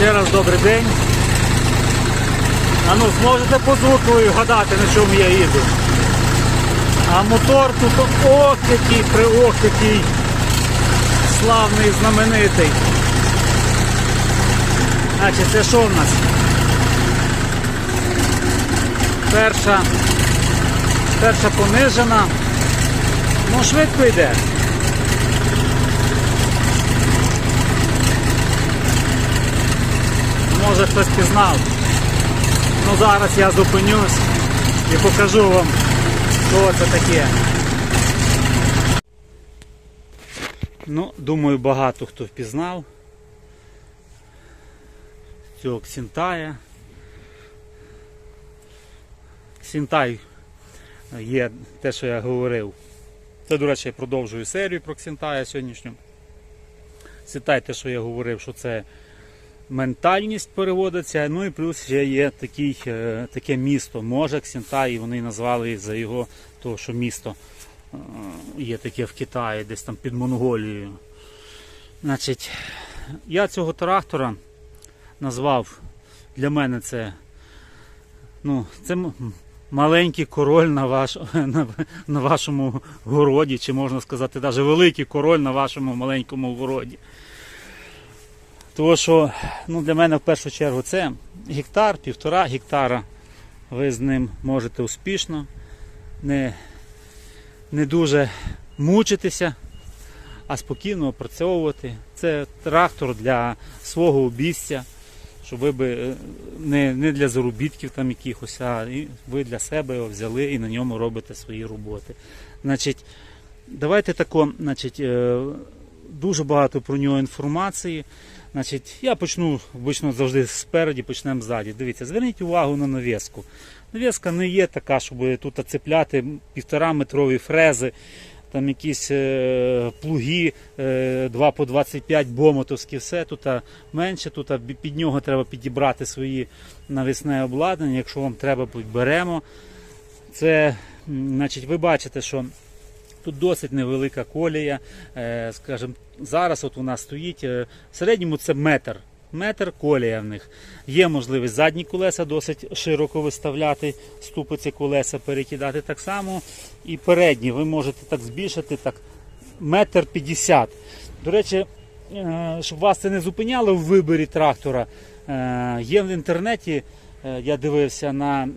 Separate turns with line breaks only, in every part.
Ще раз добрий день. А ну зможете по звуку гадати, на чому я їду. А мотор тут ох який, приох який славний, знаменитий. Значить, це що в нас? Перша, перша понижена. Ну, швидко йде. Може хтось пізнав. Ну зараз я зупинюсь і покажу вам, що це таке. Ну, думаю, багато хто впізнав. Цього Ксінтая. Ксінтай є те, що я говорив. Це, до речі, я продовжую серію про Ксінтая сьогоднішню. Ксінтай, те, що я говорив, що це ментальність переводиться. Ну і плюс ще є такий, е, таке місто Може Ксінтай, і вони назвали за його того, що місто е, є таке в Китаї, десь там під Монголією. Значить, я цього трактора назвав для мене це, ну, це маленький король на, ваш, на, на вашому городі, чи можна сказати, навіть великий король на вашому маленькому городі. Тому що ну, для мене в першу чергу це гектар, півтора гектара. Ви з ним можете успішно, не, не дуже мучитися, а спокійно опрацьовувати. Це трактор для свого обійстя, щоб ви би е, не, не для заробітків там якихось, а ви для себе його взяли і на ньому робите свої роботи. Значить, давайте тако, значить, е, дуже багато про нього інформації. Значить, я почну обично завжди спереді, почнемо ззаді. Дивіться, зверніть увагу на навіску. Навіска не є така, щоб тут цепляти півтора метрові фрези, там якісь е, плуги е, 2 по 25 бомотовські, все тут менше, тут під нього треба підібрати свої навісне обладнання. Якщо вам треба, підберемо. Це, значить, ви бачите, що Тут досить невелика колія. Е, Скажімо, зараз от нас стоїть е, в середньому це метр. Метр колія в них. Є можливість задні колеса досить широко виставляти, ступиці колеса перекидати так само. І передні ви можете так збільшити так метр п'ятдесят. До речі, е, щоб вас це не зупиняло в виборі трактора, є в інтернеті. Е, Я дивився на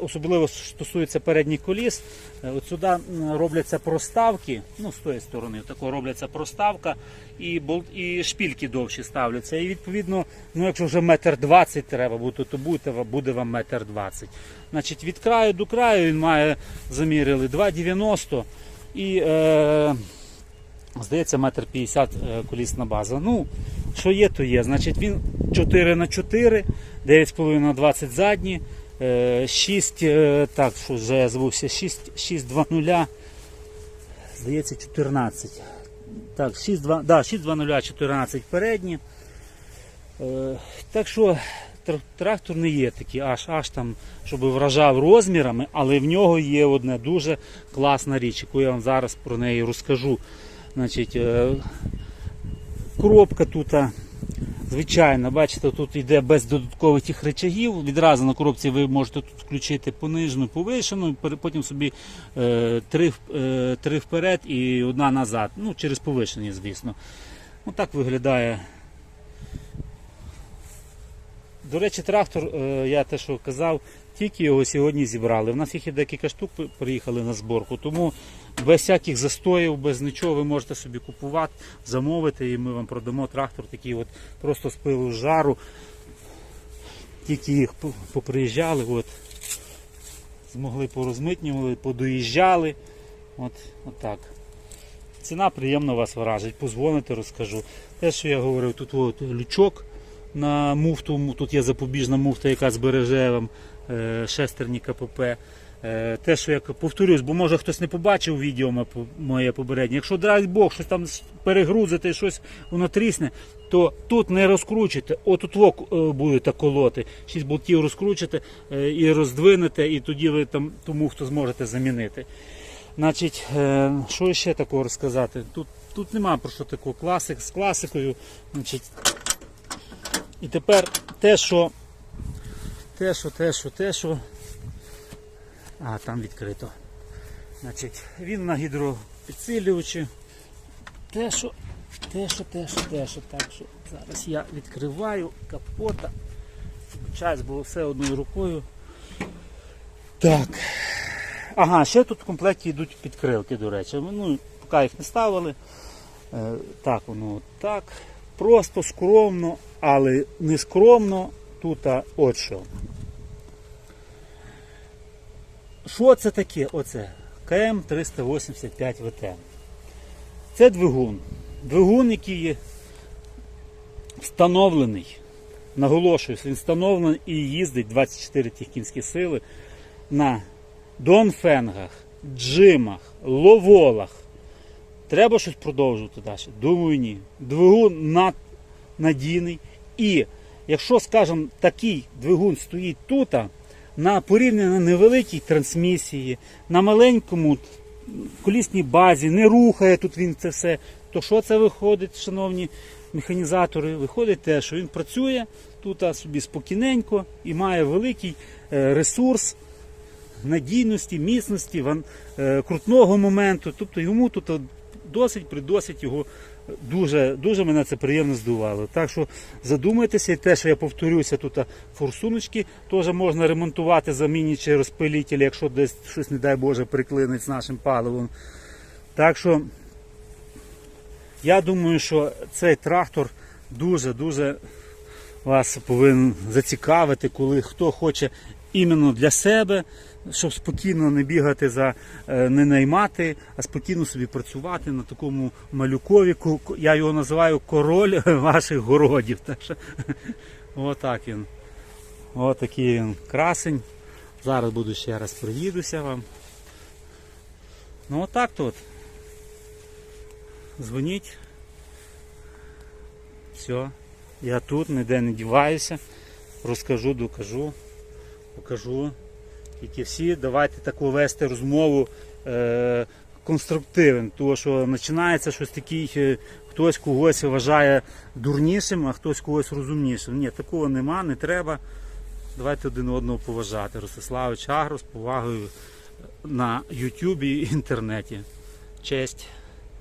особливо стосується передніх коліс. Е, От сюди робляться проставки, ну з тої сторони, тако робляться проставка, і бол, і шпільки довші ставляться. І відповідно, ну якщо вже метр двадцять треба буде, то буде, вам метр двадцять. Значить, від краю до краю він має заміряли 2,90 і е, здається, метр 50 е, колісна база. Ну, що є, то є. Значить, він 4 на 4 9,5 на 20 задні, е, 6, е, так, що вже я звувся, 6, 6 2 0, здається, 14. Так, 6 2, да, 6 2 0, 14 передні. Е, так що трактор не є такий, аж, аж там, щоб вражав розмірами, але в нього є одна дуже класна річ, яку я вам зараз про неї розкажу. Значить, е, коробка тут, звичайно, бачите, тут йде без додаткових тих речагів. Відразу на коробці ви можете тут включити понижену, повишену, потім собі е, три, е, три вперед і одна назад. Ну, через повишені, звісно. Ну, так виглядає. До речі, трактор, е, я те, що казав, тільки його сьогодні зібрали. У нас їх є декілька штук, приїхали на зборку, тому без всяких застоїв, без нічого ви можете собі купувати, замовити, і ми вам продамо трактор такий от просто з пилу з жару. Тільки їх поприїжджали, от, змогли порозмитнювали, подоїжджали. От, от так. Ціна приємно вас вражить. Позвоните, розкажу. Те, що я говорив, тут от лючок на муфту, тут є запобіжна муфта, яка збереже вам е, шестерні КПП. Е, те, що я повторюсь, бо може хтось не побачив відео моє попереднє. Якщо дай Бог, щось там перегрузите, щось воно трісне, то тут не розкручуйте, отут вок е, будете колоти. Шість болтів розкручите і роздвинете, і тоді ви там ту муфту зможете замінити. Значить, що ще такого розказати? Тут, тут нема про що такого класик з класикою. Значить, І тепер те, що. Те, що, те, що, те, що. А, там відкрито. Значить, він на гідропідсилювачі. Те, що, те, що, те, що, те, що, так що. Зараз я відкриваю капота. Час було все одною рукою. Так. Ага, ще тут в комплекті йдуть підкрилки, до речі. Ну, поки їх не ставили. Е, так, воно так. Просто скромно, але не скромно. Тут от що. Що це таке? Оце КМ 385 ВТ. Це двигун. Двигун, який є встановлений. Наголошую, він встановлений і їздить 24 тих кінські сили на донфенгах, джимах, ловолах. Треба щось продовжувати далі. Думаю, ні. Двигун над- надійний. І якщо, скажімо, такий двигун стоїть тут, на порівняно невеликій трансмісії, на маленькому колісній базі, не рухає тут він це все, то що це виходить, шановні механізатори? Виходить те, що він працює тут собі спокійненько і має великий е, ресурс надійності, міцності, е, крутного моменту. Тобто йому тут досить придосить його. Дуже, дуже мене це приємно здивувало. Так що задумайтеся, і те, що я повторюся, тут форсуночки теж можна ремонтувати, замінюючи розпилітелі, якщо десь щось, не дай Боже, приклинить з нашим паливом. Так що я думаю, що цей трактор дуже-дуже вас повинен зацікавити, коли хто хоче іменно для себе, щоб спокійно не бігати за е, не наймати, а спокійно собі працювати на такому малюкові. ко- ко- Я його називаю король ваших городів. Так що, отак він. Отакий він красень. Зараз буду ще раз приїдуся вам. Ну отак то от. Дзвоніть. Все. Я тут ніде не діваюся. Розкажу, докажу, покажу. Тільки всі давайте таку вести розмову е, конструктивно, тому що починається щось таке, е, хтось когось вважає дурнішим, а хтось когось розумнішим. Ні, такого нема, не треба. Давайте один одного поважати. Ростиславич Агро з повагою на Ютубі і інтернеті. Честь.